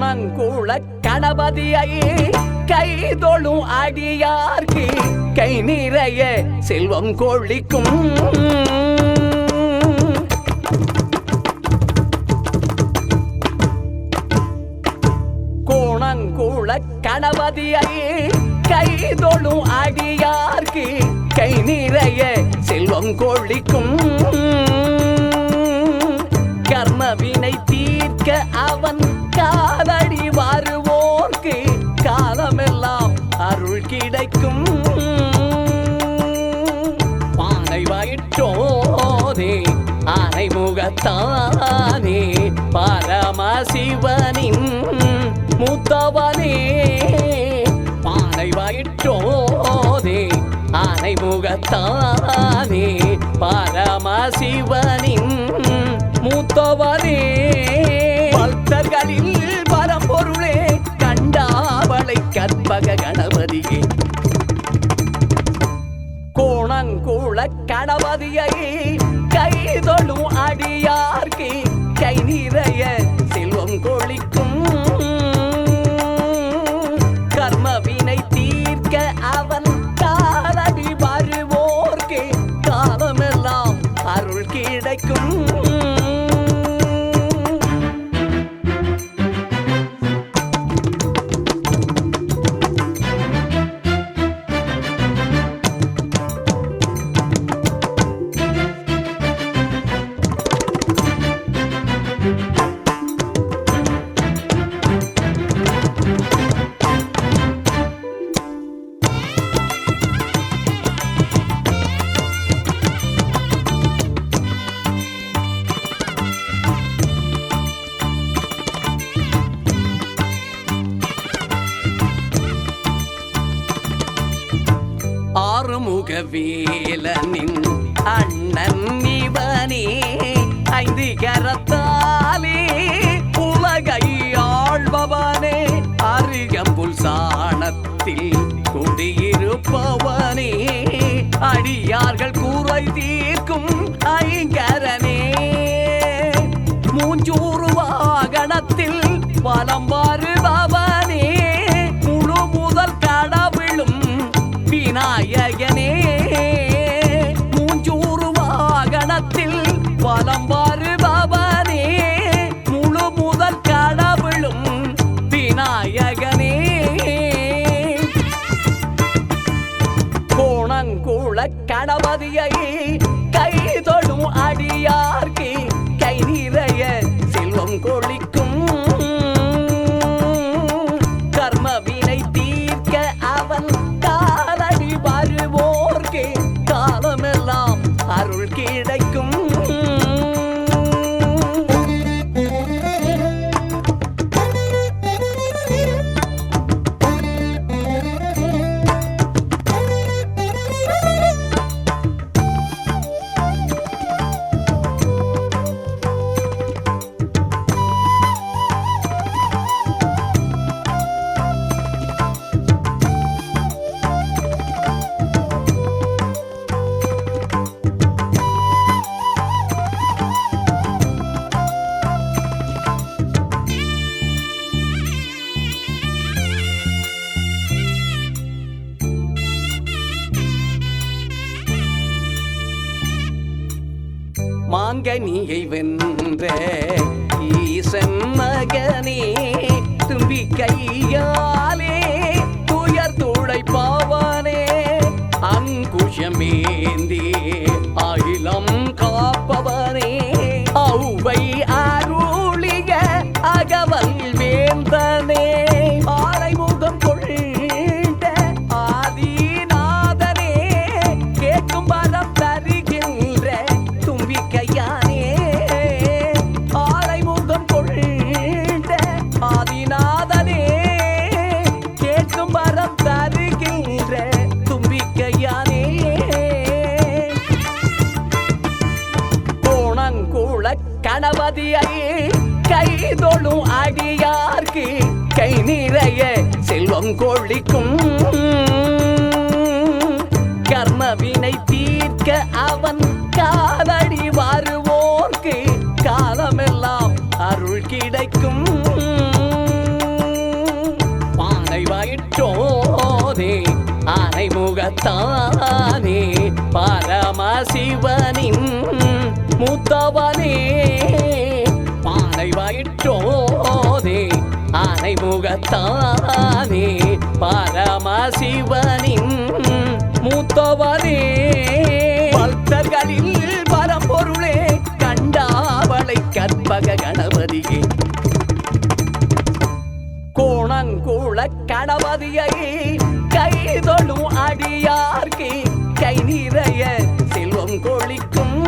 குணங்குள கணபதியை கைதொழும் அடியார்க்கு கை நிறைய செல்வம் கொள்ளிக்கும் குணங்குள கணபதியை கைதொழும் அடியார்க்கு கை நிறைய செல்வம் கொள்ளிக்கும் கர்ம வினை தீர்க்க அவன் காலடி வருவோர்க்கு காலமெல்லாம் அருள் கிடைக்கும். பானை வயிற்றோனே ஆனை முகத்தானே பரமசிவனின் மூத்தவனே. பானை வயிற்றோனே ஆனை முகத்தானே பரமசிவனின் மூத்தவனே பக்தர்களில் பரம்பொருளே கண்டாவளை கற்பக கணபதியே. கோணங்குள கணபதியை கை தொழும் அடியார்க்கு கை நிறைய செல்வம் கொளிக்கும் கர்மவினை தீர்க்க அவன் காலடி வருவோர்க்கு காலமெல்லாம் அருள் கிடைக்கும். வேலனின் அண்ணன் இவனே ஐந்து கரத்தாலே உலகை அருகம்புல் சாணத்தில் குடியிருப்பவனே. அடியார்கள் கூரை தீர்க்கும் ஐங்கரனே மூஞ்சூர் பலம் பாரு பாபானே முழு முதல் கடவுளும் விநாயகனே. கோணங்குள கணபதியை கை தொடும் அடியார் மாங்கனியை வென்ற ஈசன் மகனே தும்பி கையாலே துயர் துளைப்பாவானே அங்குஷமேந்தி நிறைய கைதொழும் அடியார்க்கு கை நிறைய செல்வம் கொழிக்கும். கர்மவினை தீர்க்க அவன் காதடி வருவோர்க்கு காலமெல்லாம் அருள் கிடைக்கும். பானை வயிற்றோதே ஆனை முகத்தானே பரமசிவனின் மூத்தவனே. தானே பரமசிவனின் மூத்தவனே. பக்தர்களில் பரம்பொருளே கண்டாவளை கற்பக கணபதியே. கோணங்குள கணபதியை கைதொழும் அடியார்க்கு. கை நிறைய செல்வம் கொளிக்கும்